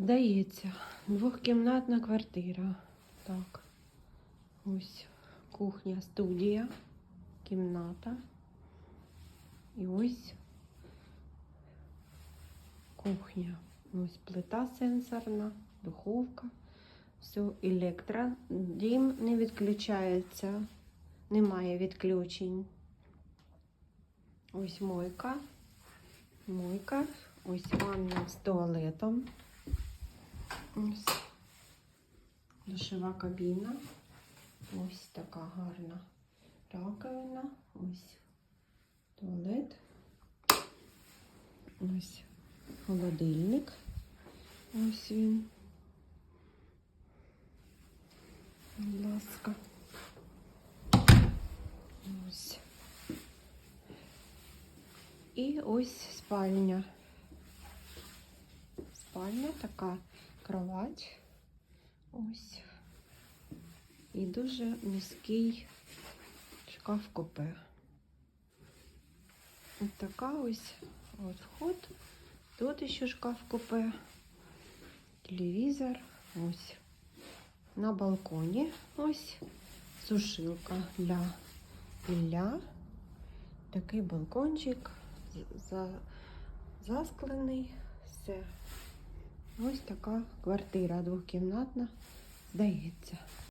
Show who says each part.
Speaker 1: Здається, двохкімнатна квартира. Так. Ось кухня, студія, кімната. І ось кухня. Ось плита сенсорна, духовка. Все електро. Дім не відключається. Немає відключень. Ось мойка. Мойка. Ось ванна з туалетом. Ось душова кабіна. Ось така гарна раковина. Ось туалет. Ось холодильник. Ось він. Будь ласка. Ось. І ось спальня. Спальня така кровать. Ось. І дуже міський шкаф купе. Ось така ось от вход. Тут ще шкаф купе. Телевізор. Ось. На балконі ось сушилка для ілля. Такий балкончик засклений. Все. Ось така квартира двохкімнатна, здається.